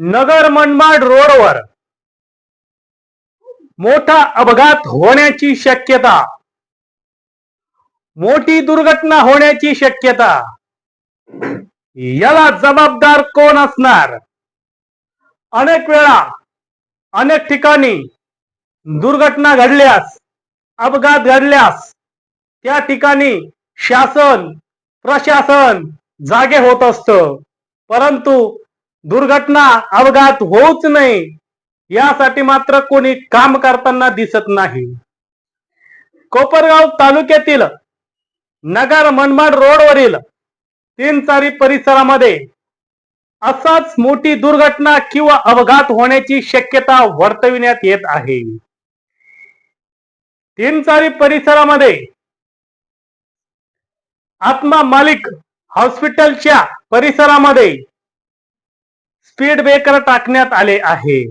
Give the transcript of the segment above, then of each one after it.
नगर मनमाड रोडवर मोठा अपघात होण्याची शक्यता. मोठी दुर्घटना होण्याची शक्यता. याला जबाबदार कोण असणार? अनेक वेळा अनेक ठिकाणी दुर्घटना घडल्यास अपघात घडल्यास त्या ठिकाणी शासन प्रशासन जागे होत असत. परंतु दुर्घटना अपघात होऊच नये यासाठी मात्र कोणी काम करताना दिसत नाही. कोपरगाव तालुक्यातील नगर मनमाड रोडवरील तीन चारी परिसरामध्ये असाच मोठी दुर्घटना किंवा अपघात होण्याची शक्यता वर्तविण्यात येत आहे. तीन चारी परिसरामध्ये आत्मा मालिक हॉस्पिटलच्या परिसरामध्ये स्पीड ब्रेकर टाकण्यात आले आहे.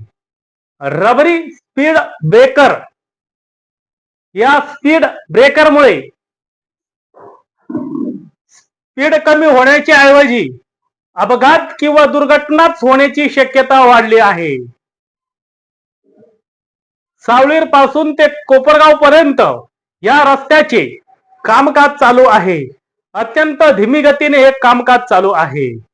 रबरी स्पीड ब्रेकर. या स्पीड ब्रेकरमुळे स्पीड कमी होण्याच्या ऐवजी अपघात किंवा दुर्घटनाच होण्याची शक्यता वाढली आहे. सावळीरपासून ते कोपरगाव पर्यंत या रस्त्याचे कामकाज चालू आहे. अत्यंत धीमी गतीने हे कामकाज चालू आहे.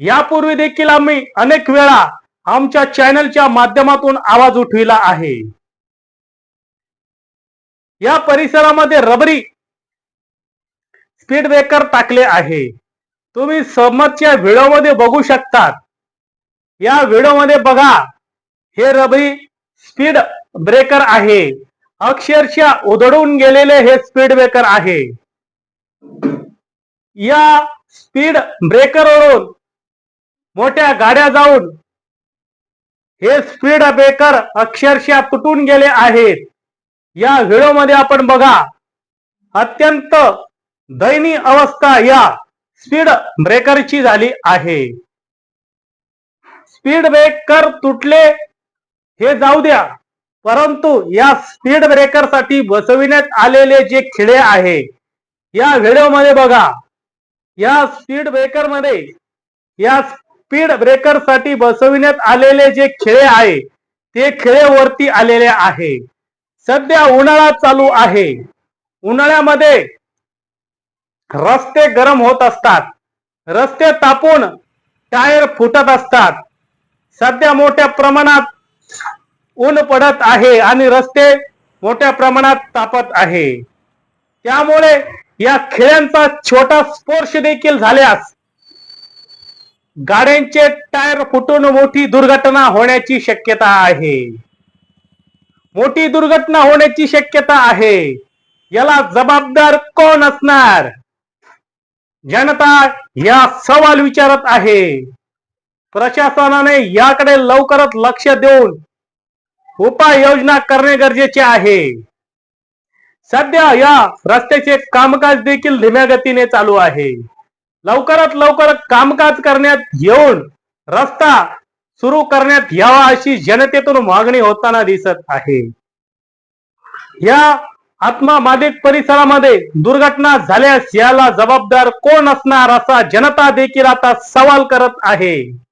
यापूर्वी देखील आम्ही अनेक वेळा आमच्या चॅनलच्या माध्यमातून आवाज उठविला आहे. या परिसरामध्ये रबरी स्पीड ब्रेकर टाकले आहे. तुम्ही समजच्या व्हिडिओमध्ये बघू शकतात. या व्हिडिओमध्ये बघा हे रबरी स्पीड ब्रेकर आहे. अक्षरशः उधळून गेलेले हे स्पीड ब्रेकर आहे. या स्पीड ब्रेकरवरून मोठ्या गाड्या जाऊन हे स्पीड ब्रेकर अक्षरशः तुटून गेले आहेत. या व्हिडिओमध्ये आपण बघा अत्यंत दयनीय अवस्था या स्पीड ब्रेकरची झाली आहे. स्पीड ब्रेकर तुटले हे जाऊ द्या परंतु या स्पीड ब्रेकरसाठी बसविण्यात आलेले जे खिळे आहे या व्हिडिओमध्ये बघा या स्पीड ब्रेकरमध्ये या स्पीड ब्रेकरसाठी बसविण्यात आलेले जे खिळे आहे ते खिळे वरती आलेले आहे. सध्या उन्हाळा चालू आहे. उन्हाळ्यामध्ये रस्ते गरम होत असतात. रस्ते तापून टायर फुटत असतात. सध्या मोठ्या प्रमाणात ऊन पडत आहे आणि रस्ते मोठ्या प्रमाणात तापत आहे. त्यामुळे या खिळ्यांचा छोटा स्पर्श देखील झाल्यास गाड्यांचे टायर फुटून मोठी दुर्घटना होण्याची शक्यता आहे. मोठी दुर्घटना होण्याची शक्यता आहे. याला जबाबदार कोण असणार? जनता या सवाल विचारत आहे. प्रशासनाने याकडे लवकरच लक्ष देऊन उपाययोजना करणे गरजेचे आहे. सध्या या रस्त्याचे कामकाज देखील धीम्या गतीने चालू आहे. लवकरात लवकर कामकाज करण्यात येऊन रस्ता सुरू करण्यात यावा अशी जनतेतून मागणी होताना दिसत आहे. या आत्मा मादिक परिसरामध्ये दुर्घटना झाल्यास याला जबाबदार कोण असणार असा जनता देखील आता सवाल करत आहे.